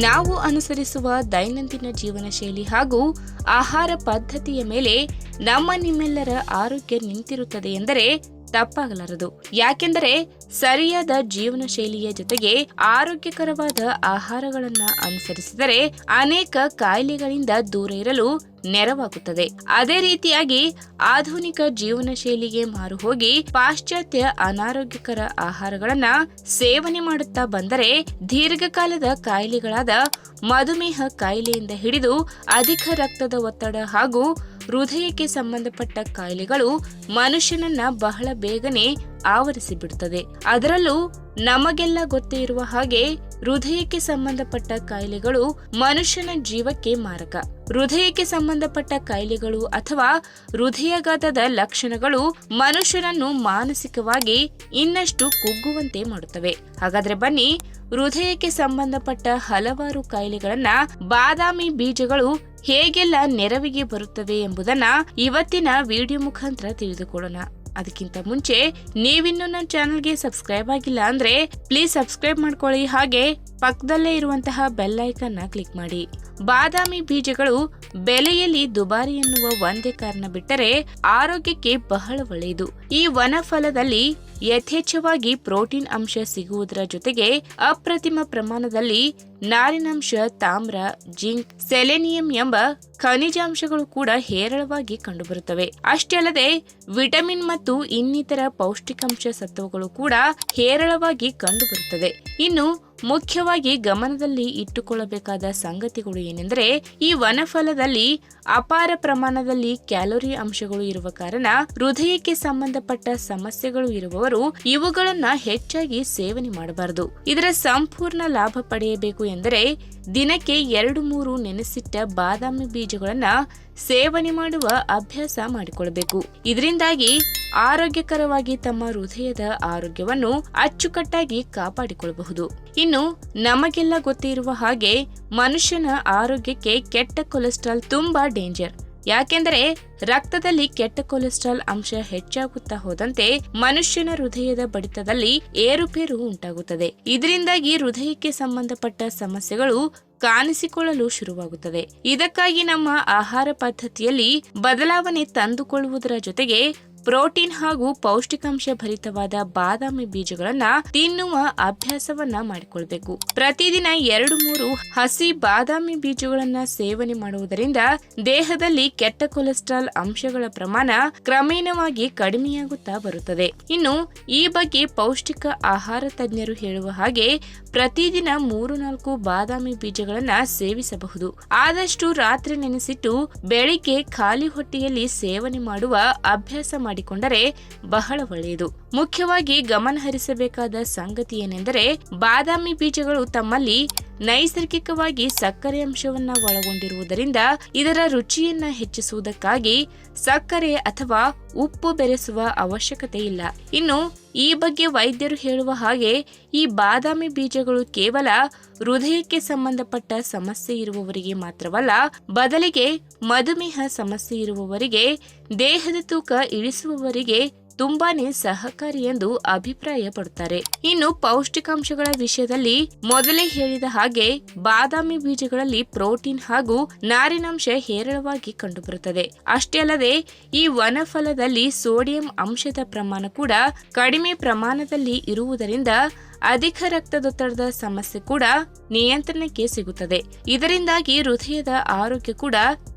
ನಾವು ಅನುಸರಿಸುವ ದೈನಂದಿನ ಜೀವನ ಶೈಲಿ ಹಾಗೂ ಆಹಾರ ಪದ್ಧತಿಯ ಮೇಲೆ ನಮ್ಮ ನಿಮ್ಮೆಲ್ಲರ ಆರೋಗ್ಯ ನಿಂತಿರುತ್ತದೆ ಎಂದರೆ ತಪ್ಪಾಗಲಾರದು. ಯಾಕೆಂದರೆ ಸರಿಯಾದ ಜೀವನ ಶೈಲಿಯ ಜೊತೆಗೆ ಆರೋಗ್ಯಕರವಾದ ಆಹಾರಗಳನ್ನ ಅನುಸರಿಸಿದರೆ ಅನೇಕ ಕಾಯಿಲೆಗಳಿಂದ ದೂರ ಇರಲು ನೆರವಾಗುತ್ತದೆ. ಅದೇ ರೀತಿಯಾಗಿ ಆಧುನಿಕ ಜೀವನ ಶೈಲಿಗೆ ಮಾರು ಹೋಗಿ ಪಾಶ್ಚಾತ್ಯ ಅನಾರೋಗ್ಯಕರ ಆಹಾರಗಳನ್ನ ಸೇವನೆ ಮಾಡುತ್ತಾ ಬಂದರೆ ದೀರ್ಘಕಾಲದ ಕಾಯಿಲೆಗಳಾದ ಮಧುಮೇಹ ಕಾಯಿಲೆಯಿಂದ ಹಿಡಿದು ಅಧಿಕ ರಕ್ತದ ಒತ್ತಡ ಹಾಗೂ ಹೃದಯಕ್ಕೆ ಸಂಬಂಧಪಟ್ಟ ಕಾಯಿಲೆಗಳು ಮನುಷ್ಯನನ್ನ ಬಹಳ ಬೇಗನೆ ಆವರಿಸಿ ಬಿಡುತ್ತದೆ ಅದರಲ್ಲೂ ನಮಗೆಲ್ಲ ಗೊತ್ತೇ ಇರುವ ಹಾಗೆ ಹೃದಯಕ್ಕೆ ಸಂಬಂಧಪಟ್ಟ ಕಾಯಿಲೆಗಳು ಮನುಷ್ಯನ ಜೀವಕ್ಕೆ ಮಾರಕ. ಹೃದಯಕ್ಕೆ ಸಂಬಂಧಪಟ್ಟ ಕಾಯಿಲೆಗಳು ಅಥವಾ ಹೃದಯಾಘಾತದ ಲಕ್ಷಣಗಳು ಮನುಷ್ಯನನ್ನು ಮಾನಸಿಕವಾಗಿ ಇನ್ನಷ್ಟು ಕುಗ್ಗುವಂತೆ ಮಾಡುತ್ತವೆ. ಹಾಗಾದ್ರೆ ಬನ್ನಿ, ಹೃದಯಕ್ಕೆ ಸಂಬಂಧಪಟ್ಟ ಹಲವಾರು ಕಾಯಿಲೆಗಳನ್ನ ಬಾದಾಮಿ ಬೀಜಗಳು ಹೇಗೆಲ್ಲ ನೆರವಿಗೆ ಬರುತ್ತವೆ ಎಂಬುದನ್ನ ಇವತ್ತಿನ ವಿಡಿಯೋ ಮುಖಾಂತರ ತಿಳಿದುಕೊಳ್ಳೋಣ. ಅದಕ್ಕಿಂತ ಮುಂಚೆ ನೀವಿನ್ನೂ ನನ್ನ ಚಾನಲ್ಗೆ ಸಬ್ಸ್ಕ್ರೈಬ್ ಆಗಿಲ್ಲ ಅಂದ್ರೆ ಪ್ಲೀಸ್ ಸಬ್ಸ್ಕ್ರೈಬ್ ಮಾಡ್ಕೊಳ್ಳಿ. ಹಾಗೆ ಪಕ್ಕದಲ್ಲೇ ಇರುವಂತಹ ಬೆಲ್ ಐಕನ್ನ ಕ್ಲಿಕ್ ಮಾಡಿ. ಬಾದಾಮಿ ಬೀಜಗಳು ಬೆಲೆಯಲ್ಲಿ ದುಬಾರಿ ಎನ್ನುವ ಒಂದೇ ಕಾರಣ ಬಿಟ್ಟರೆ ಆರೋಗ್ಯಕ್ಕೆ ಬಹಳ ಒಳ್ಳೆಯದು. ಈ ವನಫಲದಲ್ಲಿ ಯಥೇಚ್ಛವಾಗಿ ಪ್ರೋಟೀನ್ ಅಂಶ ಸಿಗುವುದರ ಜೊತೆಗೆ ಅಪ್ರತಿಮ ಪ್ರಮಾಣದಲ್ಲಿ ನಾರಿನಂಶ, ತಾಮ್ರ, ಜಿಂಕ್, ಸೆಲೆನಿಯಂ ಎಂಬ ಖನಿಜಾಂಶಗಳು ಕೂಡ ಹೇರಳವಾಗಿ ಕಂಡುಬರುತ್ತವೆ. ಅಷ್ಟೇ ಅಲ್ಲದೆ, ವಿಟಮಿನ್ ಮತ್ತು ಇನ್ನಿತರ ಪೌಷ್ಟಿಕಾಂಶ ಸತ್ವಗಳು ಕೂಡ ಹೇರಳವಾಗಿ ಕಂಡುಬರುತ್ತದೆ. ಇನ್ನು ಮುಖ್ಯವಾಗಿ ಗಮನದಲ್ಲಿ ಇಟ್ಟುಕೊಳ್ಳಬೇಕಾದ ಸಂಗತಿಗಳು ಏನೆಂದರೆ, ಈ ವನಫಲದಲ್ಲಿ ಅಪಾರ ಪ್ರಮಾಣದಲ್ಲಿ ಕ್ಯಾಲೋರಿ ಅಂಶಗಳು ಇರುವ ಕಾರಣ ಹೃದಯಕ್ಕೆ ಸಂಬಂಧಪಟ್ಟ ಸಮಸ್ಯೆಗಳು ಇರುವವರು ಇವುಗಳನ್ನ ಹೆಚ್ಚಾಗಿ ಸೇವನೆ ಮಾಡಬಾರದು. ಇದರ ಸಂಪೂರ್ಣ ಲಾಭ ಪಡೆಯಬೇಕು ಎಂದರೆ ದಿನಕ್ಕೆ ಎರಡು ಮೂರು ನೆನೆಸಿಟ್ಟ ಬಾದಾಮಿ ಬೀಜಗಳನ್ನ ಸೇವನೆ ಮಾಡುವ ಅಭ್ಯಾಸ ಮಾಡಿಕೊಳ್ಳಬೇಕು ಇದರಿಂದಾಗಿ ಆರೋಗ್ಯಕರವಾಗಿ ತಮ್ಮ ಹೃದಯದ ಆರೋಗ್ಯವನ್ನು ಅಚ್ಚುಕಟ್ಟಾಗಿ ಕಾಪಾಡಿಕೊಳ್ಳಬಹುದು. ಇನ್ನು ನಮಗೆಲ್ಲ ಗೊತ್ತಿರುವ ಹಾಗೆ ಮನುಷ್ಯನ ಆರೋಗ್ಯಕ್ಕೆ ಕೆಟ್ಟ ಕೊಲೆಸ್ಟ್ರಾಲ್ ತುಂಬಾ ಡೇಂಜರ್. ಯಾಕೆಂದರೆ ರಕ್ತದಲ್ಲಿ ಕೆಟ್ಟ ಕೊಲೆಸ್ಟ್ರಾಲ್ ಅಂಶ ಹೆಚ್ಚಾಗುತ್ತಾ ಹೋದಂತೆ ಮನುಷ್ಯನ ಹೃದಯದ ಬಡಿತದಲ್ಲಿ ಏರುಪೇರು ಉಂಟಾಗುತ್ತದೆ. ಇದರಿಂದಾಗಿ ಹೃದಯಕ್ಕೆ ಸಂಬಂಧಪಟ್ಟ ಸಮಸ್ಯೆಗಳು ಕಾಣಿಸಿಕೊಳ್ಳಲು ಶುರುವಾಗುತ್ತದೆ ಇದಕ್ಕಾಗಿ ನಮ್ಮ ಆಹಾರ ಪದ್ಧತಿಯಲ್ಲಿ ಬದಲಾವಣೆ ತಂದುಕೊಳ್ಳುವುದರ ಜೊತೆಗೆ ಪ್ರೋಟೀನ್ ಹಾಗೂ ಪೌಷ್ಟಿಕಾಂಶ ಭರಿತವಾದ ಬಾದಾಮಿ ಬೀಜಗಳನ್ನ ತಿನ್ನುವ ಅಭ್ಯಾಸವನ್ನ ಮಾಡಿಕೊಳ್ಬೇಕು. ಪ್ರತಿದಿನ ಎರಡು ಮೂರು ಹಸಿ ಬಾದಾಮಿ ಬೀಜಗಳನ್ನ ಸೇವನೆ ಮಾಡುವುದರಿಂದ ದೇಹದಲ್ಲಿ ಕೆಟ್ಟ ಕೊಲೆಸ್ಟ್ರಾಲ್ ಅಂಶಗಳ ಪ್ರಮಾಣ ಕ್ರಮೇಣವಾಗಿ ಕಡಿಮೆಯಾಗುತ್ತಾ ಬರುತ್ತದೆ. ಇನ್ನು ಈ ಬಗ್ಗೆ ಪೌಷ್ಟಿಕ ಆಹಾರ ತಜ್ಞರು ಹೇಳುವ ಹಾಗೆ ಪ್ರತಿದಿನ ಮೂರು ನಾಲ್ಕು ಬಾದಾಮಿ ಬೀಜಗಳನ್ನ ಸೇವಿಸಬಹುದು. ಆದಷ್ಟು ರಾತ್ರಿ ನೆನೆಸಿಟ್ಟು ಬೆಳಿಗ್ಗೆ ಖಾಲಿ ಹೊಟ್ಟೆಯಲ್ಲಿ ಸೇವನೆ ಮಾಡುವ ಅಭ್ಯಾಸ ಮಾಡಿಕೊಂಡರೆ ಬಹಳ ಒಳ್ಳೆಯದು. ಮುಖ್ಯವಾಗಿ ಗಮನಹರಿಸಬೇಕಾದ ಸಂಗತಿ ಏನೆಂದರೆ ಬಾದಾಮಿ ಬೀಜಗಳು ತಮ್ಮಲ್ಲಿ ನೈಸರ್ಗಿಕವಾಗಿ ಸಕ್ಕರೆ ಅಂಶವನ್ನ ಒಳಗೊಂಡಿರುವುದರಿಂದ ಇದರ ರುಚಿಯನ್ನ ಹೆಚ್ಚಿಸುವುದಕ್ಕಾಗಿ ಸಕ್ಕರೆ ಅಥವಾ ಉಪ್ಪು ಬೆರೆಸುವ ಅವಶ್ಯಕತೆ ಇಲ್ಲ. ಇನ್ನು, ಈ ಬಗ್ಗೆ ವೈದ್ಯರು ಹೇಳುವ ಹಾಗೆ ಈ ಬಾದಾಮಿ ಬೀಜಗಳು ಕೇವಲ ಹೃದಯಕ್ಕೆ ಸಂಬಂಧಪಟ್ಟ ಸಮಸ್ಯೆ ಇರುವವರಿಗೆ ಮಾತ್ರವಲ್ಲ, ಬದಲಿಗೆ ಮಧುಮೇಹ ಸಮಸ್ಯೆ ಇರುವವರಿಗೆ, ದೇಹದ ತೂಕ ಇಳಿಸುವವರಿಗೆ ತುಂಬಾನೇ ಸಹಕಾರಿ ಎಂದು ಅಭಿಪ್ರಾಯ ಪಡುತ್ತಾರೆ ಇನ್ನು ಪೌಷ್ಟಿಕಾಂಶಗಳ ವಿಷಯದಲ್ಲಿ ಮೊದಲೇ ಹೇಳಿದ ಹಾಗೆ ಬಾದಾಮಿ ಬೀಜಗಳಲ್ಲಿ ಪ್ರೋಟೀನ್ ಹಾಗೂ ನಾರಿನಾಂಶ ಹೇರಳವಾಗಿ ಕಂಡುಬರುತ್ತದೆ. ಅಷ್ಟೇ ಅಲ್ಲದೆ ಈ ವನಫಲದಲ್ಲಿ ಸೋಡಿಯಂ ಅಂಶದ ಪ್ರಮಾಣ ಕೂಡ ಕಡಿಮೆ ಪ್ರಮಾಣದಲ್ಲಿ ಇರುವುದರಿಂದ ಅಧಿಕ ರಕ್ತದೊತ್ತಡದ ಸಮಸ್ಯೆ ಕೂಡ ನಿಯಂತ್ರಣಕ್ಕೆ ಸಿಗುತ್ತದೆ. ಇದರಿಂದಾಗಿ ಹೃದಯದ ಆರೋಗ್ಯ ಕೂಡ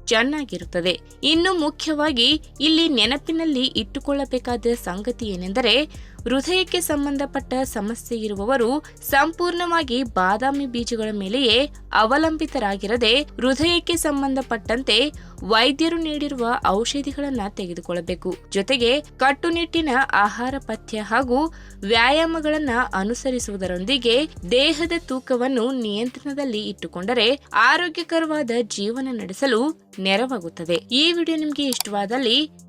ಚೆನ್ನಾಗಿರುತ್ತದೆ. ಇನ್ನು ಮುಖ್ಯವಾಗಿ ಇಲ್ಲಿ ನೆನಪಿನಲ್ಲಿ ಇಟ್ಟುಕೊಳ್ಳಬೇಕಾದ ಸಂಗತಿ ಏನೆಂದರೆ ಹೃದಯಕ್ಕೆ ಸಂಬಂಧಪಟ್ಟ ಸಮಸ್ಯೆ ಇರುವವರು ಸಂಪೂರ್ಣವಾಗಿ ಬಾದಾಮಿ ಬೀಜಗಳ ಮೇಲೆಯೇ ಅವಲಂಬಿತರಾಗಿರದೆ ಹೃದಯಕ್ಕೆ ಸಂಬಂಧಪಟ್ಟಂತೆ ವೈದ್ಯರು ನೀಡಿರುವ ಔಷಧಿಗಳನ್ನು ತೆಗೆದುಕೊಳ್ಳಬೇಕು. ಜೊತೆಗೆ ಕಟ್ಟುನಿಟ್ಟಿನ ಆಹಾರ ಪಥ್ಯ ಹಾಗೂ ವ್ಯಾಯಾಮಗಳನ್ನು ಅನುಸರಿಸುವುದರೊಂದಿಗೆ ದೇಹದ ತೂಕವನ್ನು ನಿಯಂತ್ರಣದಲ್ಲಿ ಇಟ್ಟುಕೊಂಡರೆ ಆರೋಗ್ಯಕರವಾದ ಜೀವನ ನಡೆಸಲು ನೆರವಾಗುತ್ತದೆ. ಈ ವಿಡಿಯೋ ನಿಮಗೆ ಇಷ್ಟವಾದಲ್ಲಿ